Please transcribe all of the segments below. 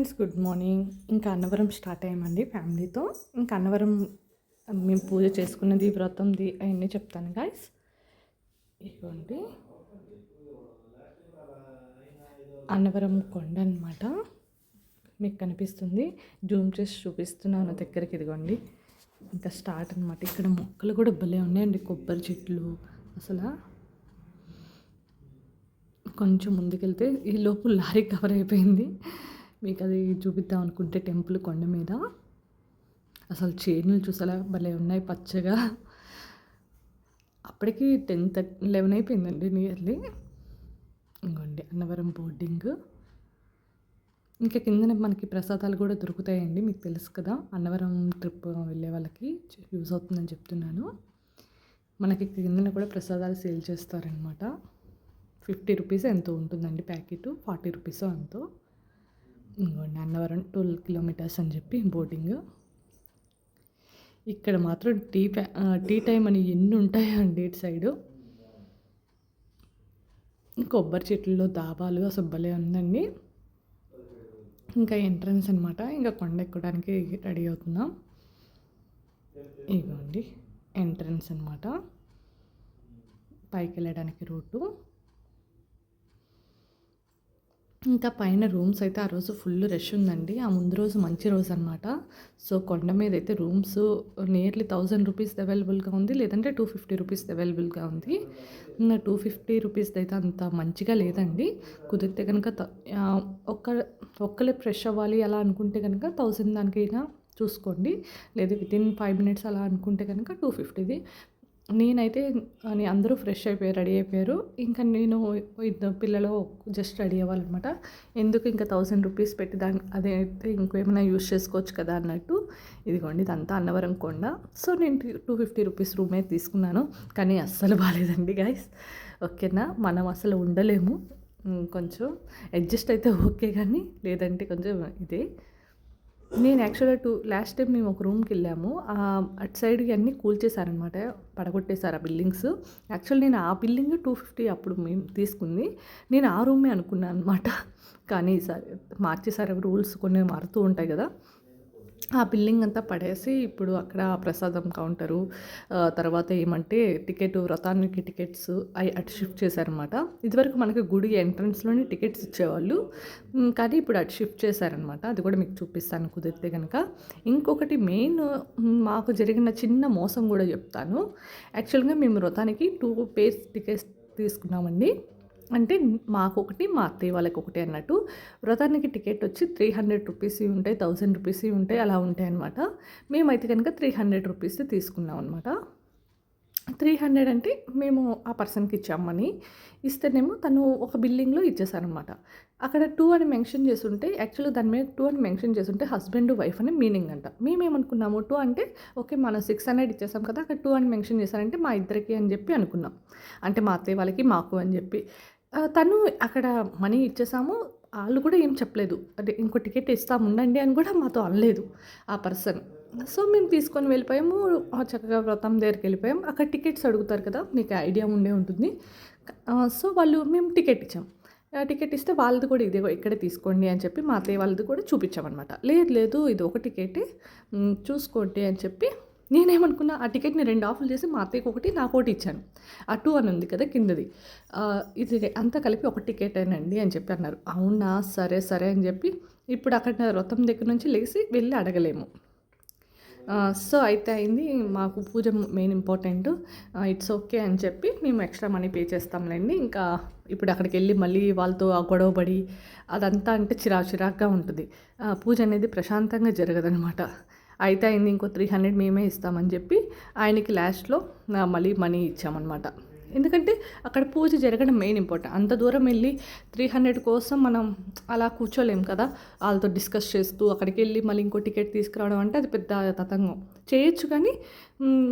Friends good morning. ఇంకా Annavaram start అయ్యామండి ఫ్యామిలీతో. ఇంకా అన్నవరం మేము పూజ చేసుకున్నది వ్రతంది అవన్నీ చెప్తాను గాయస్ ఇదిగోండి. అన్నవరం కొండ అనమాట మీకు కనిపిస్తుంది. జూమ్ చేసి చూపిస్తున్నాను దగ్గరికి ఇదిగోండి. ఇంకా స్టార్ట్ అనమాట ఇక్కడ మొక్కలు కూడా భలే ఉన్నాయండి. కొబ్బరి చెట్లు అసలు. కొంచెం ముందుకెళ్తే ఈ లోపు లారీ కవర్ అయిపోయింది. మీకు అది చూపిద్దాం అనుకుంటే టెంపుల్ కొండ మీద. అసలు చేనులు చూసేలా భలే ఉన్నాయి పచ్చగా. అప్పటికి టెన్ థర్టీ లెవెన్ అయిపోయిందండి నియర్లీ. ఇంకోండి అన్నవరం బోర్డింగ్. ఇంకా కిందనే మనకి ప్రసాదాలు కూడా దొరుకుతాయండి మీకు తెలుసు కదా. అన్నవరం ట్రిప్ వెళ్ళే వాళ్ళకి యూజ్ అవుతుందని చెప్తున్నాను. మనకి కిందన కూడా ప్రసాదాలు సేల్ చేస్తారనమాట ఫిఫ్టీ రూపీస్ ఎంతో ఉంటుందండి ప్యాకెట్ ఫార్టీ రూపీస్ ఎంతో. ఇంకోండి అన్నవరం ట్వెల్వ్ కిలోమీటర్స్ అని చెప్పి బోటింగ్. ఇక్కడ మాత్రం టీ టీ టైం అని ఎన్ని ఉంటాయండి ఇటు సైడు. కొబ్బరి చెట్లలో దాబాలు అసలు భలే ఉందండి. ఇంకా ఎంట్రన్స్ అనమాట ఇంకా కొండ ఎక్కడానికి రెడీ అవుతున్నాం. ఇదిగోండి ఎంట్రన్స్ అనమాట పైకి వెళ్ళడానికి రూటు. ఇంకా పైన రూమ్స్ అయితే ఆ రోజు ఫుల్ రష్ ఉందండి. ఆ ముందు రోజు మంచి రోజు అనమాట సో కొండ మీద అయితే రూమ్స్ నియర్లీ థౌజండ్ రూపీస్ అవైలబుల్గా ఉంది. లేదంటే టూ ఫిఫ్టీ రూపీస్ అవైలబుల్గా ఉంది. టూ ఫిఫ్టీ రూపీస్ అయితే అంత మంచిగా లేదండి. కుదిరితే కనుక ఒక్క ఒక్కలే ఫ్రెష్ అవ్వాలి అలా అనుకుంటే కనుక థౌజండ్ దానికైనా చూసుకోండి. లేదు వితిన్ ఫైవ్ మినిట్స్ అలా అనుకుంటే కనుక టూ ఫిఫ్టీది నేనైతే అందరూ ఫ్రెష్ అయిపోయారు రెడీ అయిపోయారు. ఇంకా నేను ఇద్దరు పిల్లలు జస్ట్ రెడీ అవ్వాలన్నమాట. ఎందుకు ఇంకా థౌసండ్ రూపీస్ పెట్టి దాని అదైతే ఇంకేమైనా యూస్ చేసుకోవచ్చు కదా అన్నట్టు. ఇదిగోండి ఇదంతా అన్నవరం కొండ. సో నేను టూ ఫిఫ్టీ రూపీస్ రూమే తీసుకున్నాను. కానీ అస్సలు బాగాలేదండి గాయస్ ఓకేనా? మనం అసలు ఉండలేము. కొంచెం అడ్జస్ట్ అయితే ఓకే కానీ లేదంటే కొంచెం ఇదే. నేను యాక్చువల్గా టూ లాస్ట్ టైం మేము ఒక రూమ్కి వెళ్ళాము. అటు సైడ్కి అన్నీ కూల్చేశారనమాట పడగొట్టేశారు ఆ బిల్డింగ్స్ యాక్చువల్ నేను ఆ బిల్డింగ్ టూ ఫిఫ్టీ అప్పుడు మేము తీసుకుంది. నేను ఆ రూమే అనుకున్నాను అనమాట కానీ ఈసారి మార్చేసారు రూల్స్ కొన్ని మారుతూ ఉంటాయి కదా. ఆ బిల్డింగ్ అంతా పడేసి ఇప్పుడు అక్కడ ప్రసాదం కౌంటరు తర్వాత ఏమంటే టికెట్ వ్రతానికి టికెట్స్ అవి అటు షిఫ్ట్ చేశారనమాట ఇదివరకు మనకి గుడి ఎంట్రన్స్లోనే టికెట్స్ ఇచ్చేవాళ్ళు. కానీ ఇప్పుడు అటు షిఫ్ట్ చేశారనమాట అది కూడా మీకు చూపిస్తాను కుదిరితే కనుక ఇంకొకటి మెయిన్ మాకు జరిగిన చిన్న మోసం కూడా చెప్తాను. యాక్చువల్గా మేము వ్రతానికి టూ పేస్ టికెట్స్ తీసుకున్నామండి. అంటే మాకొకటి మా అత్తయ్య వాళ్ళకి ఒకటి అన్నట్టు వ్రతానికి టికెట్ వచ్చి త్రీ హండ్రెడ్ రూపీస్ ఉంటాయి థౌజండ్ రూపీస్ ఉంటాయి అలా ఉంటాయి అనమాట మేమైతే కనుక త్రీ హండ్రెడ్ రూపీస్ తీసుకున్నాం అనమాట త్రీ హండ్రెడ్ అంటే మేము ఆ పర్సన్కి ఇచ్చామని ఇస్తేనేమో తను ఒక బిల్డింగ్లో ఇచ్చేసారనమాట అక్కడ టూ అని మెన్షన్ చేస్తుంటే యాక్చువల్గా దాని మీద టూ అని మెన్షన్ చేస్తుంటే హస్బెండ్ వైఫ్ అని మీనింగ్ అంట. మేమేమనుకున్నాము టూ అంటే ఓకే మనం సిక్స్ హండ్రెడ్ ఇచ్చేసాం కదా అక్కడ టూ అని మెన్షన్ చేశారంటే మా ఇద్దరికి అని చెప్పి అనుకున్నాం. అంటే మా అత్తయ్య వాళ్ళకి మాకు అని చెప్పి. తను అక్కడ మనీ ఇచ్చేసాము. వాళ్ళు కూడా ఏం చెప్పలేదు. అంటే ఇంకో టికెట్ ఇస్తాము ఉండండి అని కూడా మాతో అనలేదు ఆ పర్సన్. సో మేము తీసుకొని వెళ్ళిపోయాము. చక్కగా వ్రతం దగ్గరికి వెళ్ళిపోయాం అక్కడ టికెట్స్ అడుగుతారు కదా మీకు ఐడియా ఉండే ఉంటుంది. సో వాళ్ళు మేము టికెట్ ఇచ్చాం. టికెట్ ఇస్తే వాళ్ళది కూడా ఇదే ఇక్కడే తీసుకోండి అని చెప్పి మా అత్తయ్య వాళ్ళది కూడా చూపించామన్నమాట. లేదు లేదు ఇది ఒక టికెటే. చూసుకోండి అని చెప్పి నేనేమనుకున్నా ఆ టికెట్ని రెండు ఆఫర్లు చేసి మా అత్తయ్యకి ఒకటి నాకు ఒకటి ఇచ్చాను. ఆ టూ అని ఉంది కదా కిందది. ఇది అంతా కలిపి ఒక టికెట్ అయినండి అని చెప్పి అన్నారు. అవునా సరే సరే అని చెప్పి ఇప్పుడు అక్కడ రథం దగ్గర నుంచి లేచి వెళ్ళి అడగలేము. సో అయితే అయింది. మాకు పూజ మెయిన్ ఇంపార్టెంట్. ఇట్స్ ఓకే అని చెప్పి మేము ఎక్స్ట్రా మనీ పే చేస్తాంలేండి. ఇంకా ఇప్పుడు అక్కడికి వెళ్ళి మళ్ళీ వాళ్ళతో ఆ గొడవపడి అదంతా అంటే చిరా చిరాకుగా ఉంటుంది. పూజ అనేది ప్రశాంతంగా జరగదనమాట అయితే అయింది ఇంకో త్రీ హండ్రెడ్ మేమే ఇస్తామని చెప్పి ఆయనకి లాస్ట్లో మళ్ళీ మనీ ఇచ్చామన్నమాట. ఎందుకంటే అక్కడ పూజ జరగడం మెయిన్ ఇంపార్టెంట్ అంత దూరం వెళ్ళి త్రీ హండ్రెడ్ కోసం మనం అలా కూర్చోలేం కదా. వాళ్ళతో డిస్కస్ చేస్తూ అక్కడికి వెళ్ళి మళ్ళీ ఇంకో టికెట్ తీసుకురావడం అంటే అది పెద్ద తతంగం. చేయొచ్చు కానీ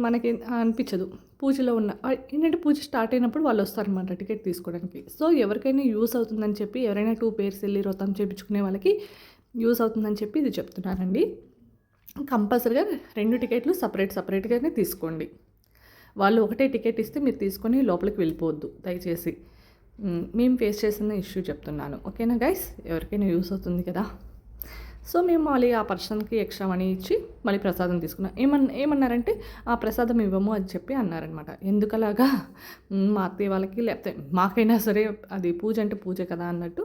మనకి అనిపించదు. పూజలో ఉన్న ఏంటంటే పూజ స్టార్ట్ అయినప్పుడు వాళ్ళు వస్తారనమాట టికెట్ తీసుకోవడానికి. సో ఎవరికైనా యూస్ అవుతుందని చెప్పి ఎవరైనా టూ పేర్స్ వెళ్ళి వ్రతం చేయించుకునే వాళ్ళకి యూస్ అవుతుందని చెప్పి ఇది చెప్తున్నానండి కంపల్సరిగా రెండు టికెట్లు సపరేట్ సపరేట్గానే తీసుకోండి. వాళ్ళు ఒకటే టికెట్ ఇస్తే మీరు తీసుకొని లోపలికి వెళ్ళిపోవద్దు దయచేసి. మేము ఫేస్ చేసిన ఇష్యూ చెప్తున్నాను. ఓకేనా గైస్? ఎవరికైనా యూస్ అవుతుంది కదా? సో మేము మళ్ళీ ఆ పర్సన్కి ఎక్స్ట్రా మనీ ఇచ్చి మళ్ళీ ప్రసాదం తీసుకున్నాం. ఏమన్ ఏమన్నారంటే ఆ ప్రసాదం ఇవ్వము అని చెప్పి అన్నారనమాట ఎందుకలాగా? మా అత్తయ్య వాళ్ళకి లేకపోతే మాకైనా సరే అది పూజ అంటే పూజ కదా అన్నట్టు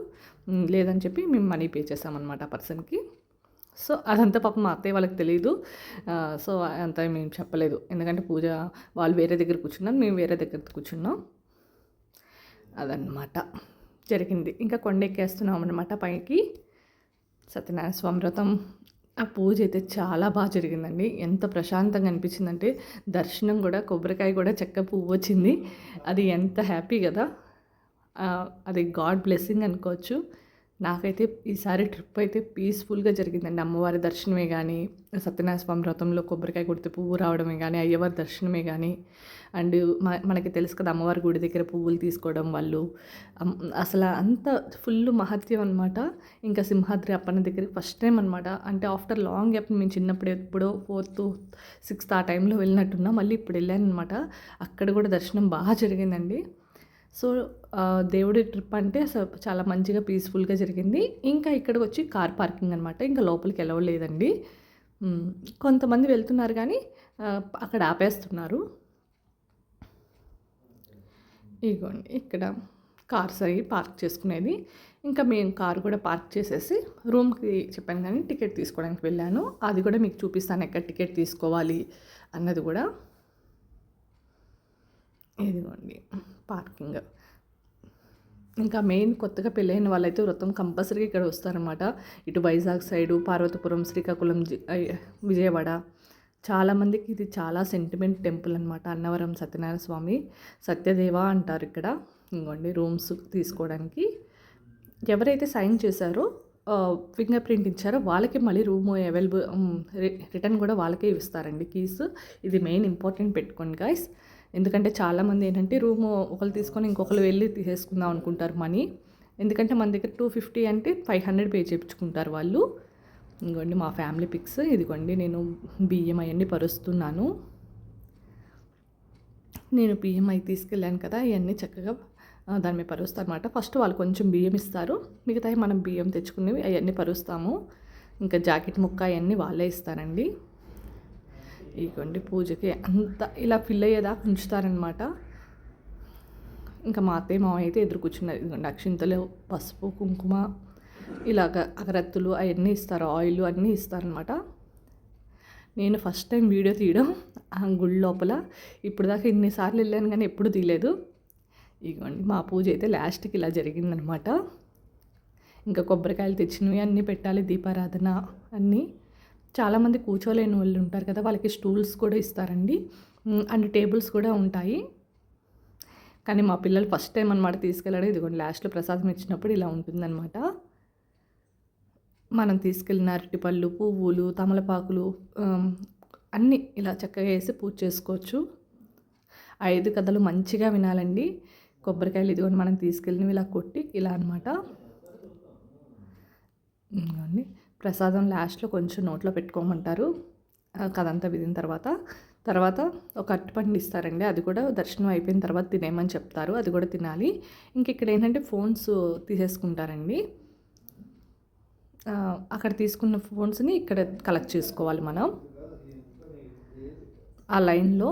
లేదని చెప్పి మేము మనీ పే చేసామన్నమాట ఆ పర్సన్కి. సో అదంతా పాపం మా అత్తయ్య వాళ్ళకి తెలియదు సో అంతా మేము చెప్పలేదు. ఎందుకంటే పూజ వాళ్ళు వేరే దగ్గర కూర్చున్నారు మేము వేరే దగ్గర కూర్చున్నాం. అదనమాట జరిగింది. ఇంకా కొండెక్కేస్తున్నాం అనమాట పైకి. సత్యనారాయణ స్వామి వ్రతం. ఆ పూజ అయితే చాలా బాగా జరిగిందండి. ఎంత ప్రశాంతంగా అనిపించిందంటే దర్శనం కూడా కొబ్బరికాయ కూడా చెక్క పువ్వు వచ్చింది. అది ఎంత హ్యాపీ కదా. అది గాడ్ బ్లెస్సింగ్ అనుకోవచ్చు. నాకైతే ఈసారి ట్రిప్ అయితే పీస్ఫుల్గా జరిగిందండి. అమ్మవారి దర్శనమే కానీ సత్యనారాయణ స్వామి వ్రతంలో కొబ్బరికాయ కొడితే పువ్వు రావడమే కానీ అయ్యవారి దర్శనమే కానీ అండ్ మ- మనకి తెలుసు కదా అమ్మవారి గుడి దగ్గర పువ్వులు తీసుకోవడం వాళ్ళు. అసలు అంత ఫుల్ మహత్యం అనమాట ఇంకా సింహాద్రి అప్పన్న దగ్గరికి ఫస్ట్ టైం అనమాట అంటే ఆఫ్టర్ లాంగ్ గ్యాప్ మేము చిన్నప్పుడు ఎప్పుడో ఫోర్త్ సిక్స్త్ ఆ టైంలో వెళ్ళినట్టున్నా మళ్ళీ ఇప్పుడు వెళ్ళాను అనమాట అక్కడ కూడా దర్శనం బాగా జరిగిందండి. సో దేవుడి ట్రిప్ అంటే అసలు చాలా మంచిగా పీస్ఫుల్గా జరిగింది. ఇంకా ఇక్కడికి వచ్చి కార్ పార్కింగ్ అనమాట ఇంకా లోపలికి వెళ్ళలేదండి కొంతమంది వెళ్తున్నారు కానీ అక్కడ ఆపేస్తున్నారు. ఇగోండి ఇక్కడ కార్స్ అవి పార్క్ చేసుకునేది. ఇంకా మేము కారు కూడా పార్క్ చేసేసి రూమ్కి చెప్పాను కానీ టికెట్ తీసుకోవడానికి వెళ్ళాను. అది కూడా మీకు చూపిస్తాను ఎక్కడ టికెట్ తీసుకోవాలి అన్నది కూడా. ఇదిగోండి. పార్కింగ్. ఇంకా మెయిన్ కొత్తగా పెళ్ళైన వాళ్ళైతే వ్రతం కంపల్సరీగా ఇక్కడ వస్తారనమాట ఇటు వైజాగ్ సైడు పార్వతీపురం శ్రీకాకుళం జి- విజయవాడ. చాలామందికి ఇది చాలా సెంటిమెంట్ టెంపుల్ అనమాట అన్నవరం సత్యనారాయణ స్వామి సత్యదేవ అంటారు ఇక్కడ. ఇంకోండి రూమ్స్ తీసుకోవడానికి. ఎవరైతే సైన్ చేశారో ఫింగర్ ప్రింట్ ఇచ్చారో వాళ్ళకి మళ్ళీ రూమ్ అవైలబుల్ రిటర్న్ కూడా వాళ్ళకే ఇస్తారండి కీస్. ఇది మెయిన్ ఇంపార్టెంట్ పెట్టుకోండి గాయస్. ఎందుకంటే చాలామంది ఏంటంటే రూమ్ ఒకరు తీసుకొని ఇంకొకరు వెళ్ళి తీసేసుకుందాం అనుకుంటారు మనీ. ఎందుకంటే మన దగ్గర టూ ఫిఫ్టీ అంటే ఫైవ్ హండ్రెడ్ పే చేయించుకుంటారు వాళ్ళు. ఇదిగోండి మా ఫ్యామిలీ పిక్స్ ఇదిగోండి నేను బియ్యం అవన్నీ పరుస్తున్నాను. నేను బియ్యం అవి తీసుకెళ్ళాను కదా ఇవన్నీ చక్కగా దాని మీద పరుస్తాను అనమాట ఫస్ట్ వాళ్ళు కొంచెం బియ్యం ఇస్తారు. మిగతా మనం బియ్యం తెచ్చుకునేవి అవన్నీ పరుస్తాము. ఇంకా జాకెట్ ముక్క అవన్నీ వాళ్ళే ఇస్తారండి. ఇగోండి పూజకి. అంత ఇలా ఫిల్ అయ్యేదాకా ఉంచుతారనమాట ఇంకా మా అత్తయ్య మామ అయితే ఎదురు కూర్చున్నారు. ఇదిగోండి అక్షింతలు పసుపు కుంకుమ ఇలాగ అగరత్తులు అవన్నీ ఇస్తారు. ఆయిల్ అన్నీ ఇస్తారనమాట నేను ఫస్ట్ టైం వీడియో తీయడం ఆ గుడి లోపల. ఇప్పుడు దాకా ఇన్నిసార్లు వెళ్ళాను కానీ ఎప్పుడు తీయలేదు. ఇగోండి మా పూజ అయితే లాస్ట్కి ఇలా జరిగిందనమాట ఇంకా కొబ్బరికాయలు తెచ్చినవి అన్నీ పెట్టాలి దీపారాధన అన్నీ. చాలామంది కూర్చోలేని వాళ్ళు ఉంటారు కదా వాళ్ళకి స్టూల్స్ కూడా ఇస్తారండి. అండ్ టేబుల్స్ కూడా ఉంటాయి. కానీ మా పిల్లలు ఫస్ట్ టైం అనమాట తీసుకెళ్ళడం. ఇదిగోండి లాస్ట్లో ప్రసాదం ఇచ్చినప్పుడు ఇలా ఉంటుందన్నమాట. మనం తీసుకెళ్ళిన అరటిపళ్ళు పువ్వులు తమలపాకులు అన్నీ ఇలా చక్కగా వేసి పూజ చేసుకోవచ్చు. ఐదు కథలు మంచిగా వినాలండి. కొబ్బరికాయలు ఇదిగోండి మనం తీసుకెళ్ళినవి ఇలా కొట్టి ఇలా అనమాట ఇదిగోండి. ప్రసాదం లాస్ట్లో కొంచెం నోట్లో పెట్టుకోమంటారు. కదంతా కథంతా విదిన తర్వాత. తర్వాత ఒక అరటిపండు ఇస్తారండి. అది కూడా దర్శనం అయిపోయిన తర్వాత తినేయమని చెప్తారు. అది కూడా తినాలి. ఇంక ఇక్కడ ఏంటంటే ఫోన్స్ తీసేసుకుంటారండి. అక్కడ తీసుకున్న ఫోన్స్ని ఇక్కడ కలెక్ట్ చేసుకోవాలి మనం. ఆ లైన్లో.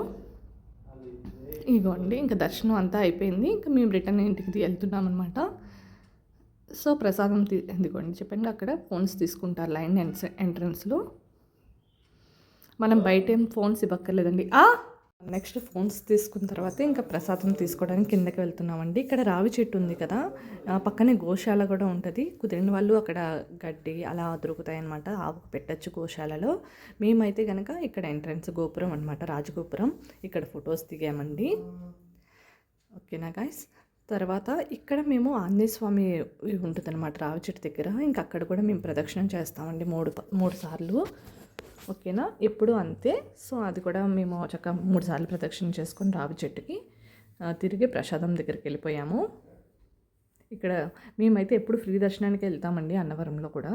ఇగోండి ఇంకా దర్శనం అంతా అయిపోయింది. ఇంకా మేము రిటర్న్ ఇంటికి వెళ్తున్నాం అనమాట సో ప్రసాదం తీ ఎందుకోండి చెప్పండి? అక్కడ ఫోన్స్ తీసుకుంటారు లైన్ ఎంట్రన్స్లో. మనం బయట ఏం ఫోన్స్ ఇవ్వక్కర్లేదండి. నెక్స్ట్ ఫోన్స్ తీసుకున్న తర్వాత ఇంకా ప్రసాదం తీసుకోవడానికి కిందకి వెళ్తున్నామండి. ఇక్కడ రావి చెట్టు ఉంది కదా పక్కనే గోశాల కూడా ఉంటుంది. కుదిరిన వాళ్ళు అక్కడ గడ్డి అలా దొరుకుతాయి అనమాట ఆవుకు పెట్టచ్చు గోశాలలో. మేమైతే కనుక ఇక్కడ ఎంట్రన్స్ గోపురం అనమాట రాజగోపురం. ఇక్కడ ఫొటోస్ దిగామండి. ఓకేనా గాయస్? తర్వాత ఇక్కడ మేము ఆంజనేయస్వామి ఉంటుందన్నమాట ఉంటుంది అనమాట రావి చెట్టు దగ్గర. ఇంకా అక్కడ కూడా మేము ప్రదక్షిణం చేస్తామండి మూడు మూడు సార్లు. ఓకేనా? ఎప్పుడు అంతే. సో అది కూడా మేము చక్కగా మూడు సార్లు ప్రదక్షిణ చేసుకొని రావి చెట్టుకి తిరిగి ప్రసాదం దగ్గరికి వెళ్ళిపోయాము. ఇక్కడ మేమైతే ఎప్పుడు ఫ్రీ దర్శనానికి వెళ్తామండి అన్నవరంలో కూడా.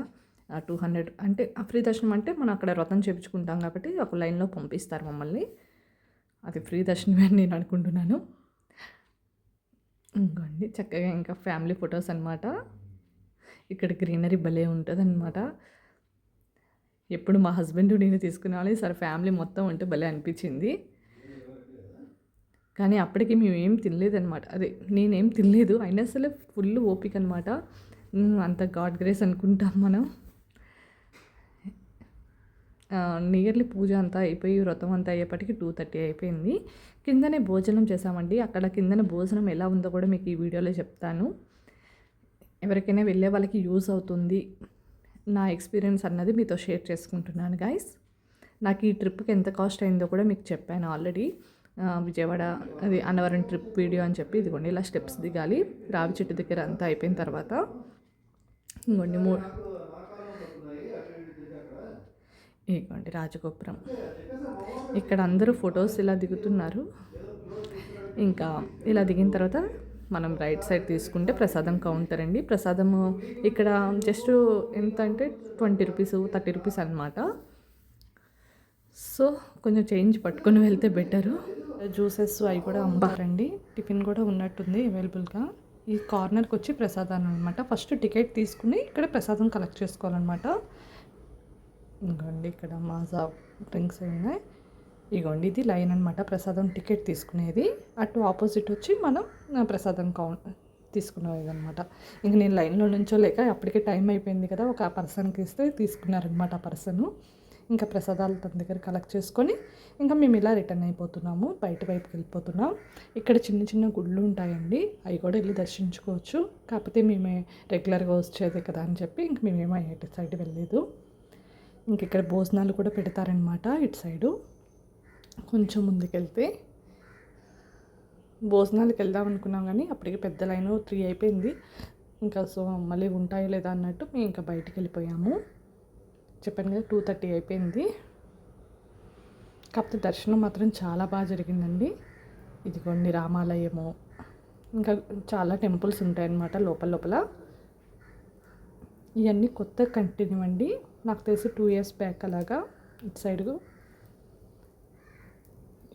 టూ హండ్రెడ్ అంటే ఆ ఫ్రీ దర్శనం అంటే మనం అక్కడ వ్రతం చేయించుకుంటాం కాబట్టి ఒక లైన్లో పంపిస్తారు మమ్మల్ని. అది ఫ్రీ దర్శనమే అని నేను అనుకుంటున్నాను. ఇంకోండి చక్కగా ఇంకా ఫ్యామిలీ ఫొటోస్ అనమాట ఇక్కడ గ్రీనరీ భలే ఉంటుంది అనమాట ఎప్పుడు మా హస్బెండ్ నేను తీసుకునే సరే ఫ్యామిలీ మొత్తం ఉంటే భలే అనిపించింది. కానీ అప్పటికి మేము ఏం తినలేదనమాట అదే నేనేం తినలేదు అయినా సరే ఫుల్ ఓపిక అనమాట అంత గాడ్ గ్రేస్ అనుకుంటాం మనం. నియర్లీ పూజ అంతా అయిపోయి వ్రతం అంతా అయ్యేపటికి టూ థర్టీ అయిపోయింది. కిందనే భోజనం చేసామండి అక్కడ కిందనే భోజనం ఎలా ఉందో కూడా మీకు ఈ వీడియోలో చెప్తాను. ఎవరికైనా వెళ్ళే వాళ్ళకి యూజ్ అవుతుంది. నా ఎక్స్పీరియన్స్ అన్నది మీతో షేర్ చేసుకుంటున్నాను గాయస్ నాకు ఈ ట్రిప్కి ఎంత కాస్ట్ అయిందో కూడా మీకు చెప్పాను ఆల్రెడీ. విజయవాడ అది అన్నవరం ట్రిప్ వీడియో అని చెప్పి ఇదిగోండి ఇలా స్టెప్స్ దిగాలి. రావి చెట్టు దగ్గర అంతా అయిపోయిన తర్వాత ఇంకోండి మూడు ఇదిగోండి రాజగోపురం. ఇక్కడ అందరూ ఫొటోస్ ఇలా దిగుతున్నారు. ఇంకా ఇలా దిగిన తర్వాత మనం రైట్ సైడ్ తీసుకుంటే ప్రసాదం కౌంటర్ అండి. ప్రసాదము ఇక్కడ జస్ట్ ఎంత అంటే ట్వంటీ రూపీస్ థర్టీ రూపీస్ అనమాట సో కొంచెం చేంజ్ పట్టుకొని వెళ్తే బెటరు. జ్యూసెస్ అవి కూడా అమ్ముతారండి. టిఫిన్ కూడా ఉన్నట్టుంది అవైలబుల్గా. ఈ కార్నర్కి వచ్చి ప్రసాదాన్ని అనమాట ఫస్ట్ టికెట్ తీసుకుని ఇక్కడ ప్రసాదం కలెక్ట్ చేసుకోవాలన్నమాట. ఇంకోండి ఇక్కడ మాజా డ్రింక్స్ ఉన్నాయి ఇగోండి ఇది లైన్ అనమాట ప్రసాదం టికెట్ తీసుకునేది. అటు ఆపోజిట్ వచ్చి మనం ప్రసాదం కౌంట్ తీసుకునేది అనమాట ఇంక నేను లైన్లో నుంచోలేక అప్పటికే టైం అయిపోయింది కదా ఒక పర్సన్కి ఇస్తే తీసుకున్నారనమాట ఆ పర్సను. ఇంకా ప్రసాదాలు తన దగ్గర కలెక్ట్ చేసుకొని ఇంకా మేము ఇలా రిటర్న్ అయిపోతున్నాము. బయట వైపుకి వెళ్ళిపోతున్నాం. ఇక్కడ చిన్న చిన్న గుళ్ళు ఉంటాయండి. అవి కూడా వెళ్ళి దర్శించుకోవచ్చు. కాకపోతే మేమే రెగ్యులర్గా వచ్చేది కదా అని చెప్పి ఇంక మేమేమో ఇటు సైడ్ వెళ్ళలేదు. ఇంక ఇక్కడ భోజనాలు కూడా పెడతారనమాట ఇటు సైడు. కొంచెం ముందుకెళ్తే భోజనాలకు వెళ్దాం అనుకున్నాం కానీ అప్పటికి పెద్ద లైన్ త్రీ అయిపోయింది. ఇంకా సో మళ్ళీ ఉంటాయో లేదా అన్నట్టు మేము ఇంకా బయటికి వెళ్ళిపోయాము చెప్పాను కదా టూ థర్టీ అయిపోయింది. కాకపోతే దర్శనం మాత్రం చాలా బాగా జరిగిందండి. ఇదిగోండి రామాలయము. ఇంకా చాలా టెంపుల్స్ ఉంటాయన్నమాట లోపల లోపల. ఇవన్నీ కొత్త కంటిన్యూ అండి. నాకు తెలిసి టూ ఇయర్స్ బ్యాక్ అలాగా ఇటు సైడ్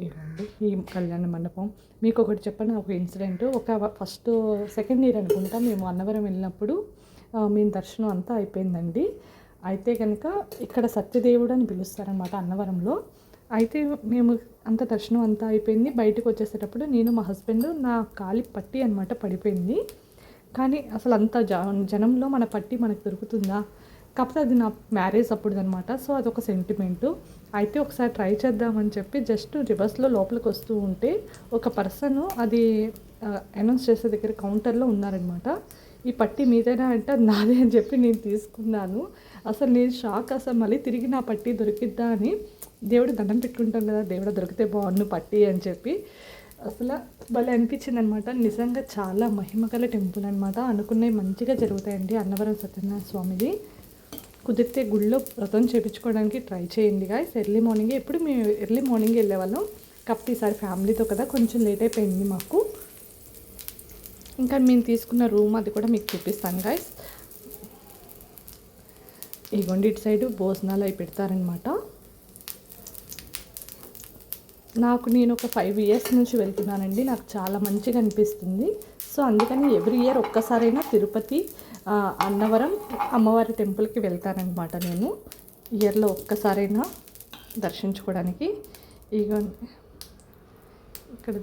ఇవ్వండి ఈ కళ్యాణ మండపం. మీకు ఒకటి చెప్పండి ఒక ఇన్సిడెంట్ ఒక ఫస్ట్ సెకండ్ ఇయర్ అనుకుంటా మేము అన్నవరం వెళ్ళినప్పుడు మేము దర్శనం అంతా అయిపోయిందండి. అయితే కనుక ఇక్కడ సత్యదేవుడు అని పిలుస్తారనమాట అన్నవరంలో. అయితే మేము అంత దర్శనం అంతా అయిపోయింది. బయటకు వచ్చేసేటప్పుడు నేను మా హస్బెండ్ నా కాలి పట్టి అనమాట పడిపోయింది. కానీ అసలు అంత జనంలో మన పట్టి మనకు దొరుకుతుందా? కాకపోతే అది నా మ్యారేజ్ అప్పుడు అనమాట సో అదొక సెంటిమెంటు. అయితే ఒకసారి ట్రై చేద్దామని చెప్పి జస్ట్ రివర్స్లో లోపలికి వస్తూ ఉంటే ఒక పర్సన్ అది అనౌన్స్ చేసే దగ్గర కౌంటర్లో ఉన్నారనమాట ఈ పట్టి మీదేనా అంటే అది నాదే అని చెప్పి నేను తీసుకున్నాను. అసలు నేను షాక్ అసలు మళ్ళీ తిరిగి నా పట్టి దొరికిద్దా అని. దేవుడు దండం పెట్టుకుంటాను కదా దేవుడు దొరికితే బాగుండు పట్టి అని చెప్పి. అసలు భలే అనిపించింది అనమాట నిజంగా చాలా మహిమగల టెంపుల్ అనమాట అనుకున్నవి మంచిగా జరుగుతాయండి అన్నవరం సత్యనారాయణ స్వామిది. కుదిరితే గుళ్ళో వ్రతం చేయించుకోవడానికి ట్రై చేయండి గాయస్ ఎర్లీ మార్నింగే ఎప్పుడు మేము ఎర్లీ మార్నింగ్ వెళ్ళేవాళ్ళం. కాబట్టి ఈసారి ఫ్యామిలీతో కదా కొంచెం లేట్ అయిపోయింది మాకు. ఇంకా మేము తీసుకున్న రూమ్ అది కూడా మీకు చూపిస్తాను గాయస్ ఇగోండి ఇటు సైడు భోజనాలు అవి పెడతారనమాట నాకు నేను ఒక ఫైవ్ ఇయర్స్ నుంచి వెళ్తున్నానండి. నాకు చాలా మంచిగా అనిపిస్తుంది. సో అందుకని ఎవ్రీ ఇయర్ ఒక్కసారైనా తిరుపతి అన్నవరం అమ్మవారి టెంపుల్కి వెళ్తానన్నమాట నేను. ఇయర్లో ఒక్కసారైనా దర్శించుకోవడానికి. ఇక ఇక్కడ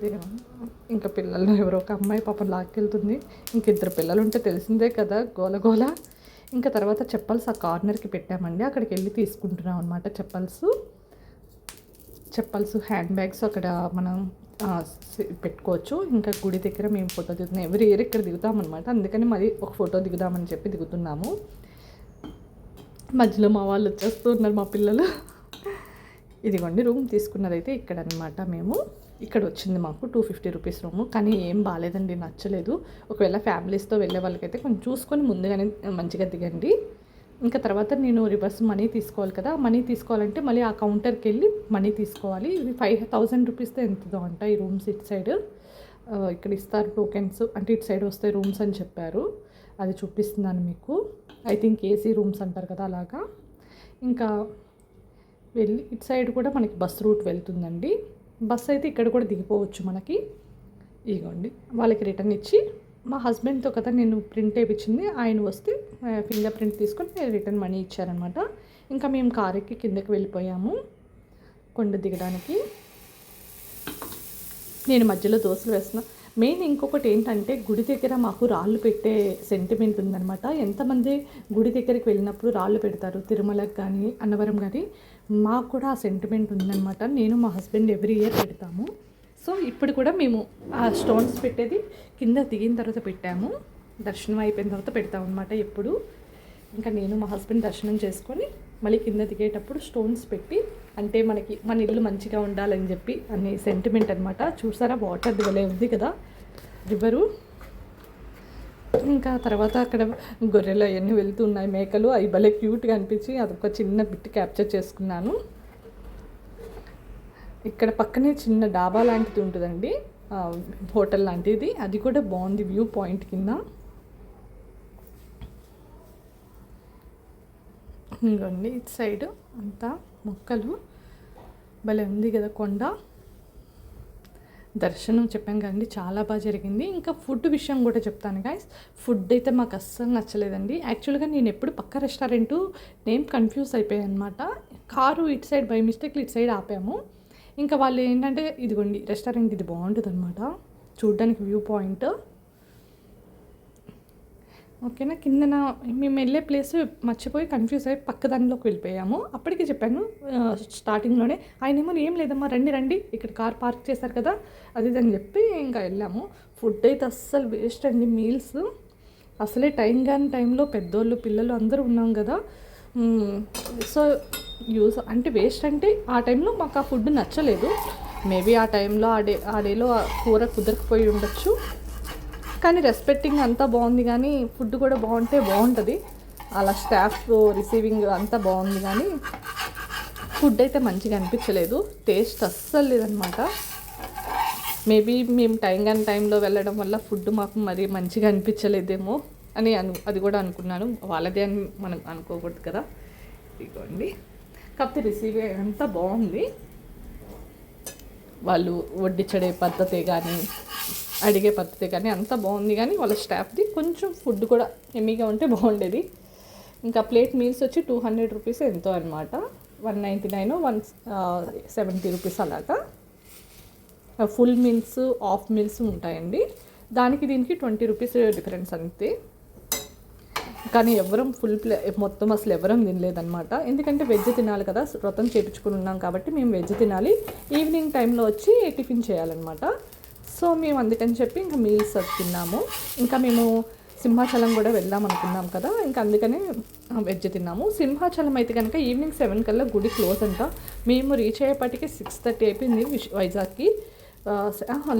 ఇంకా పిల్లలు ఎవరో ఒక అమ్మాయి పాపం లాక్కెళ్తుంది. ఇంక ఇద్దరు పిల్లలు ఉంటే తెలిసిందే కదా గోల గోల. ఇంకా తర్వాత చెప్పల్స్ ఆ కార్నర్కి పెట్టామండి. అక్కడికి వెళ్ళి తీసుకుంటున్నాం అనమాట చెప్పల్స్. చెప్పల్స్ హ్యాండ్ బ్యాగ్స్ అక్కడ మనం పెట్టుకోవచ్చు. ఇంకా గుడి దగ్గర మేము ఫోటో దిగుతున్నాం ఎవరి ఇయర్ ఇక్కడ దిగుతామన్నమాట. అందుకని మరి ఒక ఫోటో దిగుదామని చెప్పి దిగుతున్నాము. మధ్యలో మా వాళ్ళు వచ్చేస్తూ ఉన్నారు మా పిల్లలు. ఇదిగోండి రూమ్ తీసుకున్నదైతే ఇక్కడ అనమాట మేము. ఇక్కడ వచ్చింది మాకు టూ ఫిఫ్టీ రూపీస్ రూము. కానీ ఏం బాగాలేదండి నచ్చలేదు. ఒకవేళ ఫ్యామిలీస్తో వెళ్ళే వాళ్ళకైతే కొంచెం చూసుకొని ముందుగానే మంచిగా దిగండి. ఇంకా తర్వాత నేను రివర్స్ మనీ తీసుకోవాలి కదా మనీ తీసుకోవాలంటే మళ్ళీ ఆ కౌంటర్కి వెళ్ళి మనీ తీసుకోవాలి. ఇది ఫైవ్ థౌజండ్ రూపీస్తో ఎంతదో అంట ఈ రూమ్స్ ఇటు సైడ్ ఇక్కడ ఇస్తారు టోకెన్స్ అంటే ఇటు సైడ్ వస్తే రూమ్స్ అని చెప్పారు. అది చూపిస్తున్నాను మీకు. ఐ థింక్ ఏసీ రూమ్స్ అంటారు కదా అలాగా. ఇంకా వెళ్ళి ఇటు సైడ్ కూడా మనకి బస్ రూట్ వెళ్తుందండి. బస్ అయితే ఇక్కడ కూడా దిగిపోవచ్చు మనకి. ఇగోండి. వాళ్ళకి రిటర్న్ ఇచ్చి మా హస్బెండ్తో కదా నేను ప్రింట్ వేయించింది ఆయన వస్తే ఫింగర్ ప్రింట్ తీసుకొని రిటర్న్ మనీ ఇచ్చారనమాట. ఇంకా మేము కారెక్కి కిందకి వెళ్ళిపోయాము కొండ దిగడానికి. నేను మధ్యలో దోశలు వేస్తున్నా. మెయిన్ ఇంకొకటి ఏంటంటే గుడి దగ్గర మాకు రాళ్ళు పెట్టే సెంటిమెంట్ ఉందన్నమాట ఎంతమంది గుడి దగ్గరికి వెళ్ళినప్పుడు రాళ్ళు పెడతారు? తిరుమలకు కానీ అన్నవరం కానీ మాకు కూడా ఆ సెంటిమెంట్ ఉందన్నమాట నేను మా హస్బెండ్ ఎవ్రీ ఇయర్ పెడతాము. సో ఇప్పుడు కూడా మేము ఆ స్టోన్స్ పెట్టేది కింద దిగిన తర్వాత పెట్టాము. దర్శనం అయిపోయిన తర్వాత పెడతాం అనమాట ఎప్పుడు. ఇంకా నేను మా హస్బెండ్ దర్శనం చేసుకొని మళ్ళీ కింద దిగేటప్పుడు స్టోన్స్ పెట్టి అంటే మనకి మన ఇల్లు మంచిగా ఉండాలని చెప్పి అనే సెంటిమెంట్ అనమాట చూసారా? వాటర్ దివలే ఉంది కదా? రివరు ఇంకా తర్వాత అక్కడ గొర్రెలు అవన్నీ వెళ్తున్నాయి మేకలు. అవి భలే క్యూట్గా అనిపించి అదొక చిన్న బిట్ క్యాప్చర్ చేసుకున్నాను. ఇక్కడ పక్కనే చిన్న డాబా లాంటిది ఉంటుందండి. హోటల్ లాంటిది. అది కూడా బాగుంది వ్యూ పాయింట్ కింద. ఇంకోండి ఇటు సైడ్ అంతా మొక్కలు. భలే ఉంది కదా కొండ. దర్శనం చెప్పాం కదండి చాలా బాగా జరిగింది. ఇంకా ఫుడ్ విషయం కూడా చెప్తాను గాయస్ ఫుడ్ అయితే మాకు అస్సలు నచ్చలేదండి. యాక్చువల్గా నేను ఎప్పుడు పక్క రెస్టారెంట్ నేమ్ కన్ఫ్యూజ్ అయిపోయాయి అనమాట కారు ఇటు సైడ్ బై మిస్టేక్ ఇటు సైడ్ ఆపాము. ఇంకా వాళ్ళు ఏంటంటే ఇదిగోండి రెస్టారెంట్ ఇది బాగుంటుంది అనమాట చూడ్డానికి వ్యూ పాయింట్ ఓకేనా? కిందన మేము వెళ్ళే ప్లేస్ మర్చిపోయి కన్ఫ్యూజ్ అయ్యి పక్క దానిలోకి వెళ్ళిపోయాము. అప్పటికి చెప్పాను స్టార్టింగ్లోనే ఆయన ఏమో ఏం లేదమ్మా రండి రండి ఇక్కడ కార్ పార్క్ చేశారు కదా అది అని చెప్పి ఇంకా వెళ్ళాము. ఫుడ్ అయితే అస్సలు వేస్ట్ అండి మీల్స్ అసలే టైం కాని టైంలో పెద్దోళ్ళు పిల్లలు అందరూ ఉన్నాం కదా. సో యూస్ అంటే వేస్ట్ అంటే ఆ టైంలో మాకు ఆ ఫుడ్ నచ్చలేదు. మేబీ ఆ టైంలో ఆ డే ఆ డేలో కూర కుదరకపోయి ఉండొచ్చు. కానీ రెస్పెక్టింగ్ అంతా బాగుంది కానీ ఫుడ్ కూడా బాగుంటే బాగుంటుంది. అలా స్టాఫ్ రిసీవింగ్ అంతా బాగుంది కానీ ఫుడ్ అయితే మంచిగా అనిపించలేదు. టేస్ట్ అస్సలు లేదనమాట. మేబీ మేము టైం కానీ టైంలో వెళ్ళడం వల్ల ఫుడ్ మాకు మరి మంచిగా అనిపించలేదేమో. అని అను అది కూడా అనుకున్నాను. వాళ్ళదే అని మనం అనుకోకూడదు కదా. ఇదిగోండి. కాకపోతే రిసీవ్ అంతా బాగుంది. వాళ్ళు వడ్డించడే పద్ధతి కానీ అడిగే పద్ధతి కానీ అంతా బాగుంది. కానీ వాళ్ళ స్టాఫ్ది కొంచెం ఫుడ్ కూడా ఎమ్మీగా ఉంటే బాగుండేది. ఇంకా ప్లేట్ మీల్స్ వచ్చి టూ హండ్రెడ్ రూపీస్ ఎంతో అనమాట one ninety nine one seventy rupees అలాగా. ఫుల్ మీల్స్ ఆఫ్ మీల్స్ ఉంటాయండి. దానికి దీనికి ట్వంటీ రూపీస్ డిఫరెన్స్ అంతే. కానీ ఎవరం ఫుల్ ప్లే మొత్తం అసలు ఎవరం తినలేదన్నమాట. ఎందుకంటే వెజ్ తినాలి కదా వ్రతం చేపించుకుని ఉన్నాం కాబట్టి మేము వెజ్ తినాలి. ఈవినింగ్ టైంలో వచ్చి టిఫిన్ చేయాలన్నమాట. సో మేము అందుకని చెప్పి ఇంకా మీల్స్ తిన్నాము. ఇంకా మేము సింహాచలం కూడా వెళ్దాం అనుకున్నాం కదా ఇంకా అందుకనే వెజ్ తిన్నాము. సింహాచలం అయితే కనుక ఈవినింగ్ సెవెన్ కల్లా గుడి క్లోజ్ అంట. మేము రీచ్ అయ్యేపటికి సిక్స్ థర్టీ అయిపోయింది వైజాగ్కి.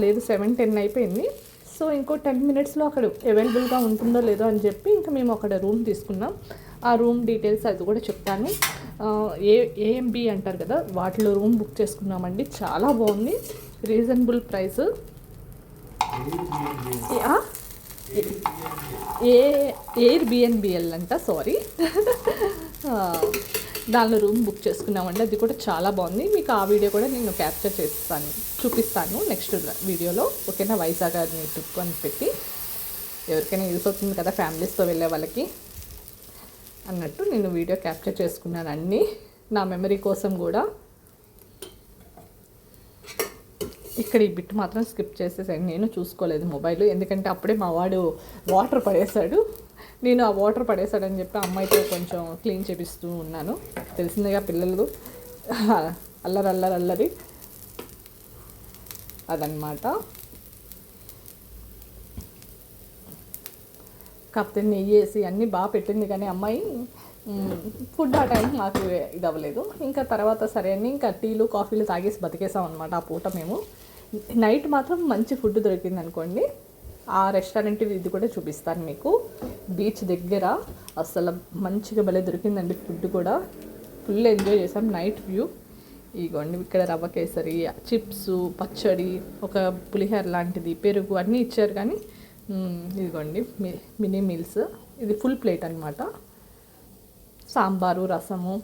లేదు సెవెన్ టెన్ అయిపోయింది. సో ఇంకో టెన్ మినిట్స్లో అక్కడ అవైలబుల్గా ఉంటుందో లేదో అని చెప్పి ఇంకా మేము అక్కడ రూమ్ తీసుకున్నాం. ఆ రూమ్ డీటెయిల్స్ అది కూడా చెప్తాను ఏ ఏఎంబి అంటారు కదా వాటిలో రూమ్ బుక్ చేసుకున్నామండి. చాలా బాగుంది. Reasonable price. ఏ ఎయిర్ బిఎన్బిఎల్ అంట సారీ. దానిలో రూమ్ బుక్ చేసుకున్నామండి. అది కూడా చాలా బాగుంది. మీకు ఆ వీడియో కూడా నేను క్యాప్చర్ చేస్తాను చూపిస్తాను నెక్స్ట్ వీడియోలో. ఓకేనా? వైజాగ్ అని ట్రిప్ అని పెట్టి. ఎవరికైనా యూస్ అవుతుంది కదా ఫ్యామిలీస్తో వెళ్ళే వాళ్ళకి అన్నట్టు నేను వీడియో క్యాప్చర్ చేసుకున్నాను అన్నీ. నా మెమరీ కోసం కూడా. ఇక్కడ ఈ బిట్ మాత్రం స్కిప్ చేసేసాను నేను చూసుకోలేదు మొబైల్. ఎందుకంటే అప్పుడే మా వాడు వాటర్ పడేశాడు. నేను ఆ వాటర్ పడేశాడని చెప్పి అమ్మాయితో కొంచెం క్లీన్ చేపిస్తూ ఉన్నాను. తెలిసిందిగా పిల్లలు అల్లరి అల్లరి అల్లరి. అదనమాట కాకపోతే నెయ్యి వేసి అన్నీ బాగా పెట్టింది కానీ అమ్మాయి ఫుడ్ ఆ టైం మాకు ఇది అవ్వలేదు ఇంకా తర్వాత సరే అని ఇంకా టీలు కాఫీలు తాగేసి బతికేసాం అనమాట ఆ పూట మేము. నైట్ మాత్రం మంచి ఫుడ్ దొరికింది అనుకోండి ఆ రెస్టారెంట్ ఇది కూడా చూపిస్తాను మీకు. బీచ్ దగ్గర అసలు మంచిగా భలే దొరికిందండి ఫుడ్ కూడా. ఫుల్ ఎంజాయ్ చేసాం నైట్ వ్యూ ఇగోండి ఇక్కడ రవ్వ కేసరి చిప్స్ పచ్చడి ఒక పులిహోర లాంటిది పెరుగు అన్నీ ఇచ్చారు కానీ ఇదిగోండి మినీ మీల్స్ ఇది ఫుల్ ప్లేట్ అనమాట సాంబారు రసము.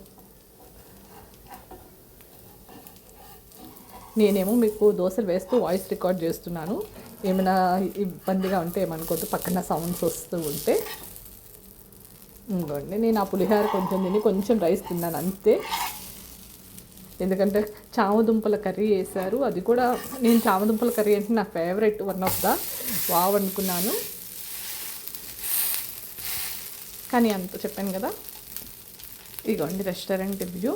నేనేమో మీకు దోశలు వేస్తూ వాయిస్ రికార్డ్ చేస్తున్నాను. ఏమైనా ఇబ్బందిగా ఉంటే ఏమనుకోద్దు పక్కన సౌండ్స్ వస్తూ ఉంటే. ఇంకోండి నేను ఆ పులిహోర కొంచెం తిని కొంచెం రైస్ తిన్నాను అంతే. ఎందుకంటే చామదుంపల కర్రీ వేశారు అది కూడా నేను చామదుంపల కర్రీ అంటే నా favourite one of the wow అనుకున్నాను. కానీ అంత చెప్పాను కదా. ఇగోండి రెస్టారెంట్ వ్యూ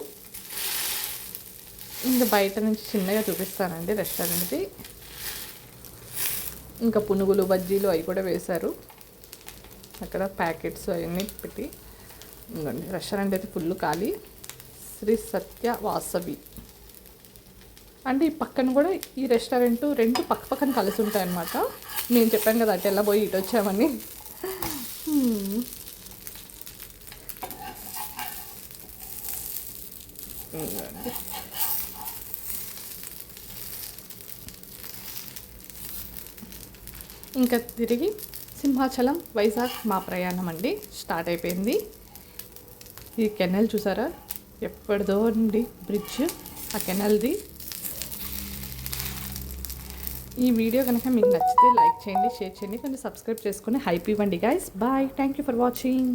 ఇంకా బయట నుంచి చిన్నగా చూపిస్తానండి రెస్టారెంట్ది ఇంకా పునుగులు బజ్జీలు అవి కూడా వేశారు. అక్కడ ప్యాకెట్స్ అవన్నీ పెట్టి ఇంకోండి రెస్టారెంట్ అయితే ఫుల్ ఖాళీ. శ్రీ సత్య వాసవి. అంటే ఈ పక్కన కూడా ఈ రెస్టారెంట్ రెండు పక్క పక్కన కలిసి ఉంటాయన్నమాట. నేను చెప్పాను కదా అటు వెళ్ళబోయి పోయి ఇటు వచ్చామని. ఇంకా తిరిగి సింహాచలం వైజాగ్ మా ప్రయాణం అండి. స్టార్ట్ అయిపోయింది. ఈ కెనల్ చూసారా? ఎప్పటిదో అండి బ్రిడ్జ్ ఆ కెనల్ది. ఈ వీడియో కనుక మీకు నచ్చితే లైక్ చేయండి షేర్ చేయండి కొంచెం సబ్స్క్రైబ్ చేసుకుని హైప్ ఇవ్వండి guys bye thank you for watching